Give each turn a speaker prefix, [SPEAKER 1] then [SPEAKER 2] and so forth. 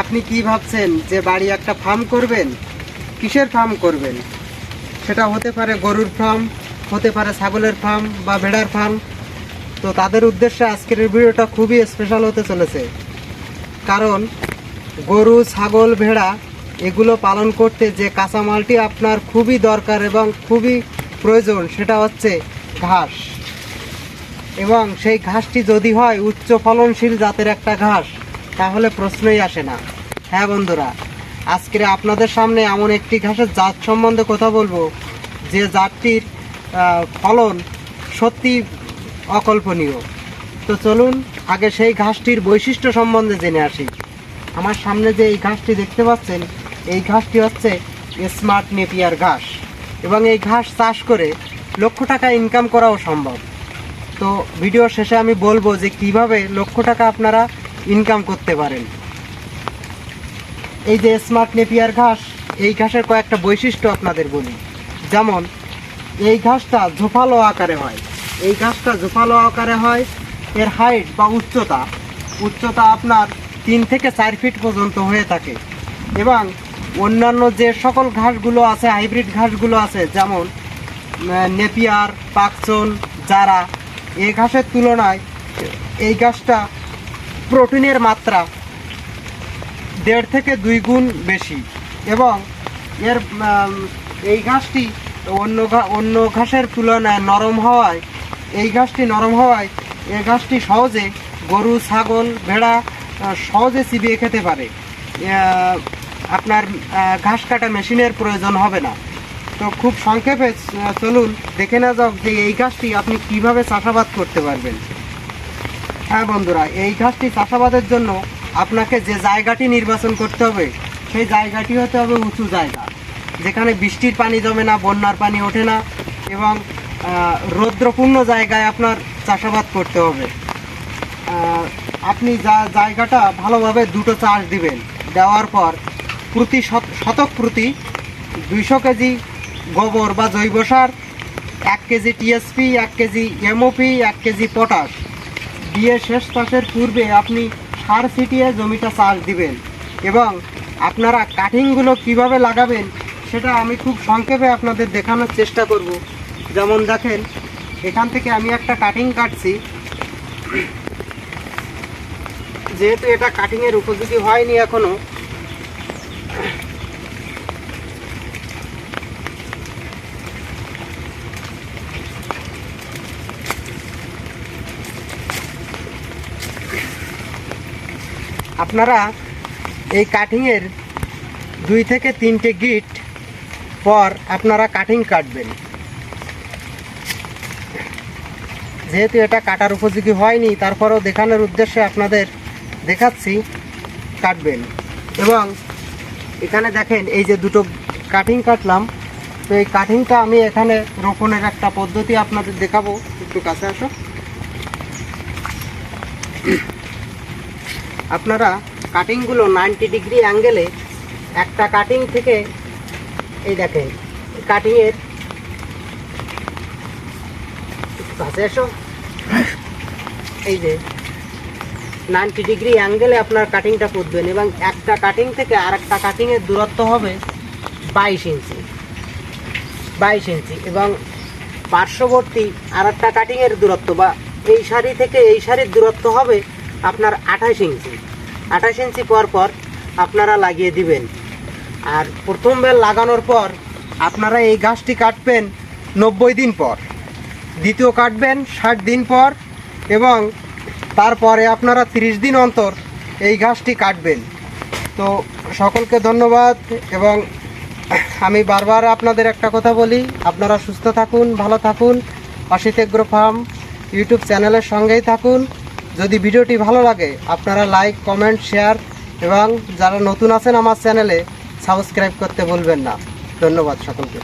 [SPEAKER 1] আপনি কি ভাবছেন যে বাড়ি একটা ফার্ম করবেন? কিসের ফার্ম করবেন? সেটা হতে পারে গরুর ফার্ম হতে পারে ছাগলের ফার্ম বা ভেড়ার ফার্ম তো তাদের উদ্দেশ্যে আজকের ভিডিওটা খুবই স্পেশাল হতে চলেছে। কারণ গরু, ছাগল, ভেড়া এগুলো পালন করতে যে কাঁচামালটি আপনার খুবই দরকার এবং খুবই প্রয়োজন, সেটা হচ্ছে ঘাস। এবং সেই ঘাসটি যদি হয় উচ্চ ফলনশীল জাতের একটা ঘাস তাহলে প্রশ্নই আসে না। হ্যাঁ বন্ধুরা আজকে আপনাদের সামনে এমন একটি ঘাসের জাত সম্বন্ধে কথা বলব, যে জাতটির ফলন সত্যি অকল্পনীয়। তো চলুন আগে সেই ঘাসটির বৈশিষ্ট্য সম্বন্ধে জেনে আসি। আমার সামনে যে এই ঘাসটি দেখতে পাচ্ছেন, এই ঘাসটি হচ্ছে স্মার্ট নেপিয়ার ঘাস এবং এই ঘাস চাষ করে লক্ষ টাকা ইনকাম করাও সম্ভব। তো ভিডিও শেষে আমি বলব যে কীভাবে লক্ষ টাকা আপনারা ইনকাম করতে পারেন। এই যে স্মার্ট নেপিয়ার ঘাস, এই ঘাসের কয়েকটা বৈশিষ্ট্য আপনাদের বলি। যেমন, এই ঘাসটা ঝোপালো আকারে হয়। এই ঘাসটা ঝোপালো আকারে হয় এর হাইট বা উচ্চতা। উচ্চতা আপনার তিন থেকে চার ফিট পর্যন্ত হয়ে থাকে। এবং অন্যান্য যে সকল ঘাসগুলো আছে হাইব্রিড ঘাসগুলো আছে, যেমন নেপিয়ার, পাকচন, জারা, এই ঘাসের তুলনায় এই ঘাসটা প্রোটিনের মাত্রা দেড় থেকে দুই গুণ বেশি। এবং এর এই ঘাসটি অন্য অন্য ঘাসের তুলনায় নরম হওয়ায়, এই ঘাসটি নরম হওয়ায় এই ঘাসটি সহজে গরু, ছাগল, ভেড়া সহজে চিবিয়ে খেতে পারে। আপনার ঘাস কাটা মেশিনের প্রয়োজন হবে না। তো খুব সংক্ষেপে চলুন দেখে না যাক যে এই ঘাসটি আপনি কীভাবে চাষাবাদ করতে পারবেন। হ্যাঁ বন্ধুরা, এই ঘাসটি চাষাবাদের জন্য আপনাকে যে জায়গাটি নির্বাচন করতে হবে, সেই জায়গাটি হতে হবে উঁচু জায়গা। যেখানে বৃষ্টির পানি জমে না, বন্যার পানি ওঠে না এবং রৌদ্রপূর্ণ জায়গায় আপনার চাষাবাদ করতে হবে। আপনি যা জায়গাটা ভালোভাবে দুটো চাষ দিবেন, দেওয়ার পর প্রতি শত- শতক প্রতি দুইশো কেজি গোবর বা জৈব সার, এক কেজি টিএসপি, এক কেজি এমওপি, এক কেজি পটাশ দিয়ে শেষ চাষের পূর্বে আপনি সার ছিটিয়ে জমিটা চাষ দিবেন এবং আপনারা কাটিংগুলো কীভাবে লাগাবেন সেটা আমি খুব সংক্ষেপে আপনাদের দেখানোর চেষ্টা করব। যেমন দেখেন, এখান থেকে আমি একটা কাটিং কাটছি। যেহেতু এটা কাটিংয়ের উপযোগী হয়নি এখনও আপনারা এই কাটিংয়ের দুই থেকে তিনটে গিট পর আপনারা কাটিং কাটবেন। যেহেতু এটা কাটার উপযোগী হয়নি, তারপরেও দেখানোর উদ্দেশ্যে আপনাদের দেখাচ্ছি, কাটবেন। এবং এখানে দেখেন, এই যে দুটো কাটিং কাটলাম। তো এই কাটিংটা আমি এখানে রোপণের একটা পদ্ধতি আপনাদের দেখাবো। একটু কাছে আসো। আপনারা কাটিংগুলো নাইনটি ডিগ্রি অ্যাঙ্গেলে একটা কাটিং থেকে, এই দেখেন কাটিংয়ের কাছে এসো। এই যে নাইনটি ডিগ্রি অ্যাঙ্গেলে আপনার কাটিংটা করবেন এবং একটা কাটিং থেকে আর একটা কাটিংয়ের দূরত্ব হবে বাইশ ইঞ্চি। বাইশ ইঞ্চি এবং পার্শ্ববর্তী আর একটা কাটিংয়ের দূরত্ব বা এই শাড়ি থেকে এই শাড়ির দূরত্ব হবে আপনার আঠাশ ইঞ্চি। আঠাশ ইঞ্চি পর পর আপনারা লাগিয়ে দিবেন। আর প্রথম বেল লাগানোর পর আপনারা এই গাছটি কাটবেন নব্বই দিন পর। দ্বিতীয় কাটবেন ষাট দিন পর এবং তারপরে আপনারা তিরিশ দিন অন্তর এই ঘাসটি কাটবেন। তো সকলকে ধন্যবাদ এবং আমি বারবার আপনাদের একটা কথা বলি, আপনারা সুস্থ থাকুন, ভালো থাকুন। অসিত ফার্ম ইউটিউব চ্যানেলের সঙ্গেই থাকুন। যদি ভিডিওটি ভালো লাগে, আপনারা লাইক কমেন্ট শেয়ার এবং যারা নতুন আছেন আমার চ্যানেলে সাবস্ক্রাইব করতে ভুলবেন না। ধন্যবাদ সকলকে।